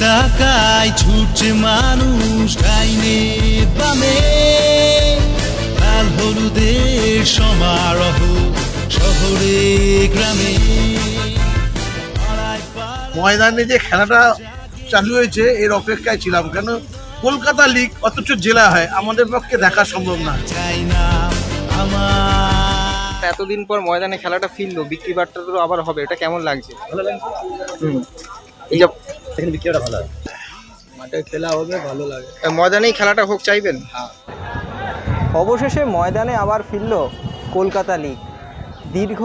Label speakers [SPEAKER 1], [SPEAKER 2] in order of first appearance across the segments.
[SPEAKER 1] তাকায় ছুটছে মানুষ ডাইনে বামে। লাল হলুদের সমারোহ শহরে গ্রামে।
[SPEAKER 2] ময়দানে যে খেলাটা চালু হয়েছে এর অপেক্ষায় ছিলাম কেন? কলকাতা লিগ অথচ জেলা হয় আমাদের পক্ষে দেখা সম্ভব না।
[SPEAKER 1] চাই না আমার।
[SPEAKER 3] এতদিন পর ময়দানে খেলাটা ফিরলো বিক্রি বার্তা তো আবার হবে এটা কেমন লাগছে?
[SPEAKER 4] ভালো লাগছে।
[SPEAKER 3] হুম এই যে
[SPEAKER 4] এখানে বিক্রিটা ভালো হয়?
[SPEAKER 2] মাঠে খেলা হবে ভালো লাগে।
[SPEAKER 3] ময়দানেই খেলাটা হোক চাইবেন?
[SPEAKER 5] অবশেষে ময়দানে আবার ফিরল কলকাতা লিগ। দীর্ঘ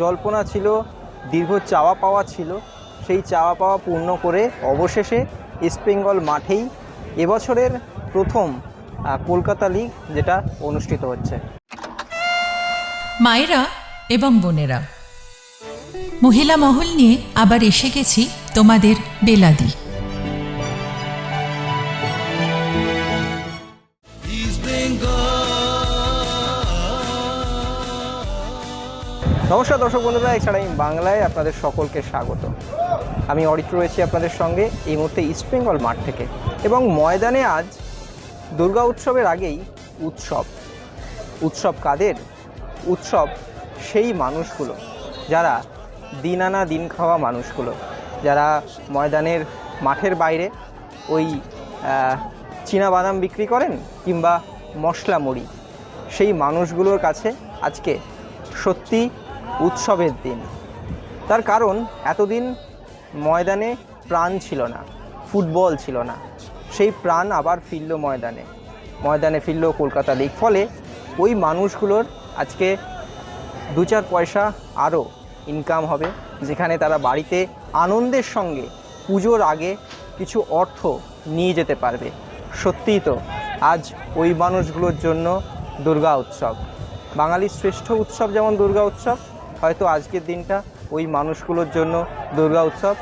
[SPEAKER 5] জল্পনা ছিল দীর্ঘ চাওয়া পাওয়া ছিল। সেই চাওয়া পাওয়া পূর্ণ করে অবশেষে ইস্টবেঙ্গল মাঠেই এবছরের প্রথম কলকাতা লিগ যেটা অনুষ্ঠিত হচ্ছে।
[SPEAKER 6] মায়েরা এবং বোনেরা মহিলা মহল নিয়ে আবার এসে গেছি তোমাদের বেলাদি।
[SPEAKER 1] ইস্ট
[SPEAKER 5] নমস্কার দর্শক বন্ধুরা, এছাড়া আমি বাংলায় আপনাদের সকলকে স্বাগত। আমি অরিত্র রয়েছি আপনাদের সঙ্গে এই মুহূর্তে ইস্টবেঙ্গল মাঠ থেকে এবং ময়দানে আজ দুর্গা উৎসবের আগেই উৎসব। উৎসব কাদের? উৎসব সেই মানুষগুলো, যারা দিন আনা দিন খাওয়া মানুষগুলো। যারা ময়দানের মাঠের বাইরে ওই চীনা বাদাম বিক্রি করেন কিংবা মশলা মুড়ি, সেই মানুষগুলোর কাছে আজকে সত্যি উৎসবের দিন। তার কারণ, এতদিন ময়দানে প্রাণ ছিল না, ফুটবল ছিল না। সেই প্রাণ আবার ফিরল ময়দানে। ময়দানে ফিরল কলকাতা লিগ। ফলে ওই মানুষগুলোর আজকে দু চার পয়সা আরও ইনকাম হবে। যেখানে তারা বাড়িতে আনন্দের সঙ্গে পুজোর আগে কিছু অর্থ নিয়ে যেতে পারবে। সত্যিই তো, আজ ওই মানুষগুলোর জন্য দুর্গা উৎসব। বাঙালির শ্রেষ্ঠ উৎসব যেমন দুর্গা উৎসব, হয়তো আজকের দিনটা ওই মানুষগুলোর জন্য দুর্গা উৎসব।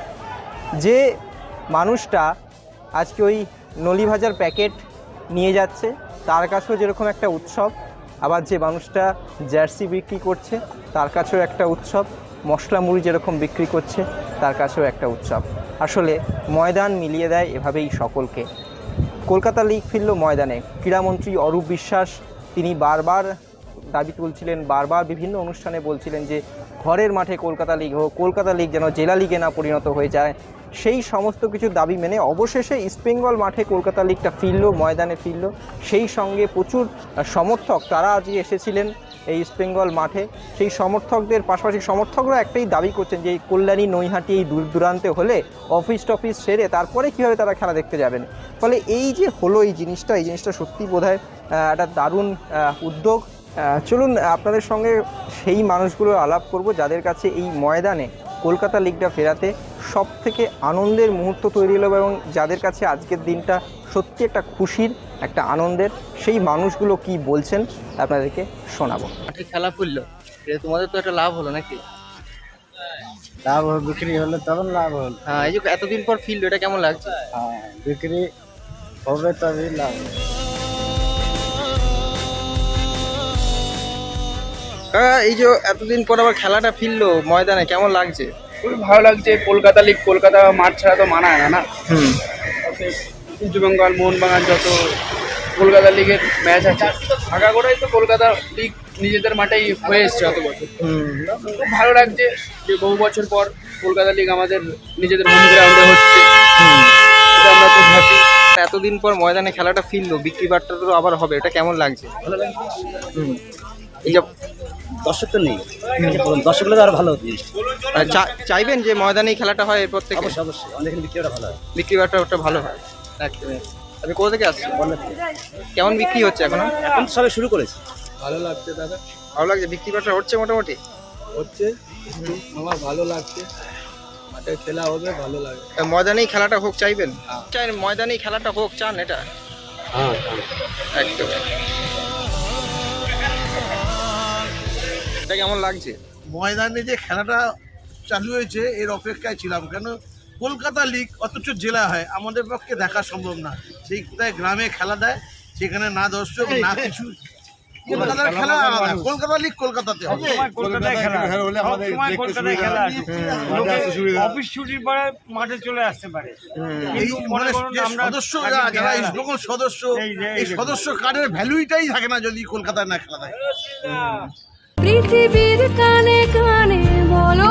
[SPEAKER 5] যে মানুষটা আজকে ওই নলি ভাজার প্যাকেট নিয়ে যাচ্ছে, তার কাছেও যেরকম একটা উৎসব, আবার যে মানুষটা জার্সি বিক্রি করছে, তার কাছেও একটা উৎসব। মশলা মুড়ি যেরকম বিক্রি করছে, তার কাছেও একটা উৎসব। আসলে ময়দান মিলিয়ে দেয় এভাবেই সকলকে। কলকাতা লিগ ফিরল ময়দানে। ক্রীড়ামন্ত্রী অরূপ বিশ্বাস, তিনি বারবার দাবি তুলছিলেন, বারবার বিভিন্ন অনুষ্ঠানে বলছিলেন যে, ঘরের মাঠে কলকাতা লিগ হোক, কলকাতা লিগ যেন জেলা লিগে না পরিণত হয়ে যায়। সেই সমস্ত কিছু দাবি মেনে অবশেষে ইস্টবেঙ্গল মাঠে কলকাতা লিগটা ফিরল, ময়দানে ফিরল। সেই সঙ্গে প্রচুর সমর্থক তারা আজকে এসেছিলেন। এই ইস্টবেঙ্গল মাঠে। সেই সমর্থকদের, পাশাপাশি সমর্থকরা একটাই দাবি করছেন যে এই কল্যাণী, নৈহাটি এই দূর দূরান্তে হলে অফিস টফিস সেরে তারপরে কীভাবে তারা খেলা দেখতে যাবেন? ফলে এই যে হলো এই জিনিসটা এই জিনিসটা সত্যি বোধ হয় একটা দারুণ উদ্যোগ। চলুন আপনাদের সঙ্গে সেই মানুষগুলো আলাপ করব যাদের কাছে এই ময়দানে কলকাতা লিগটা ফেরাতে সব থেকে আনন্দের মুহূর্ত তৈরি হলো এবং যাদের কাছে আজকের দিনটা সত্যি একটা খুশির একটা আনন্দের সেই মানুষগুলো কি বলছেন আপনাদেরকে শোনাবো।
[SPEAKER 3] খেলা এটা তোমাদের তো একটা লাভ হলো নাকি?
[SPEAKER 4] লাভ বিক্রি হলে তখন লাভ হল
[SPEAKER 3] হ্যাঁ এই যে এতদিন পর ফিরলো এটা কেমন লাগছে?
[SPEAKER 4] হ্যাঁ বিক্রি হবে তবেই লাভ
[SPEAKER 3] কাকা, এই যে এতদিন পর আবার খেলাটা ফিরলো ময়দানে কেমন লাগছে?
[SPEAKER 7] খুবই ভালো লাগছে কলকাতা লিগ কলকাতা মাঠ ছাড়া তো মানায় না না?
[SPEAKER 3] হুম।
[SPEAKER 7] ইস্ট বেঙ্গল মোহনবাগান যত কলকাতা লিগের ম্যাচ আছে আগাগোড়াই তো কলকাতা লিগ নিজেদের মাঠেই হয়ে এসছে অত বছর। খুব ভালো লাগছে যে বহু বছর পর কলকাতা লিগ আমাদের নিজেদের হোম গ্রাউন্ডে হচ্ছে। এটা আমরা খুব হ্যাপি
[SPEAKER 3] এতদিন পর ময়দানে খেলাটা ফিরলো বিক্রি বার্তা তো আবার হবে এটা কেমন লাগছে?
[SPEAKER 4] ভালো লাগছে।
[SPEAKER 3] এই যে
[SPEAKER 4] দর্শক তো নেই দর্শক হলে তো আরও ভালো
[SPEAKER 3] চাইবেন যে ময়দানেই খেলাটা হয় এরপর থেকে
[SPEAKER 4] অবশ্যই অবশ্যই বিক্রিটা ভালো হয়।
[SPEAKER 3] বিক্রি বার্তা ওটা ভালো হয়। একদমই। আপনি কোথা থেকে আসছেন? কেমন বিক্রি হচ্ছে এখন?
[SPEAKER 4] এখন তো সবাই শুরু করেছে।
[SPEAKER 2] ভালো লাগছে দাদা।
[SPEAKER 3] ভালো লাগছে? বিক্রি বার্তা হচ্ছে মোটামুটি?
[SPEAKER 2] হচ্ছে আমার ভালো লাগছে। মাঠে খেলা হবে ভালো লাগে
[SPEAKER 3] ময়দানেই খেলাটা হোক চাইবেন? চাই ময়দানেই খেলাটা হোক চান এটা?
[SPEAKER 2] হ্যাঁ।
[SPEAKER 3] একদম। এটা কেমন লাগছে?
[SPEAKER 2] ময়দানে যে খেলাটা চালু হয়েছে এর অপেক্ষায় ছিলাম। কেন? কলকাতা লিগ অথচ জেলা হয় আমাদের পক্ষে দেখা সম্ভব না। সেই কোথায় গ্রামে খেলা দেয় সেখানে না দর্শক না কিছু। কলকাতার খেলা আলাদা কলকাতা লিগ কলকাতাতে হবে।
[SPEAKER 8] অফিস ছুটির পরে মাঠে চলে আসতে পারে।
[SPEAKER 2] এই মানে
[SPEAKER 8] আমরা
[SPEAKER 2] সদস্য যারা-
[SPEAKER 8] এই
[SPEAKER 2] সদস্য কার্ডের ভ্যালুইটাই থাকে না যদি কলকাতায় না খেলা থাকে
[SPEAKER 9] পৃথিবীর কানে কানে বলো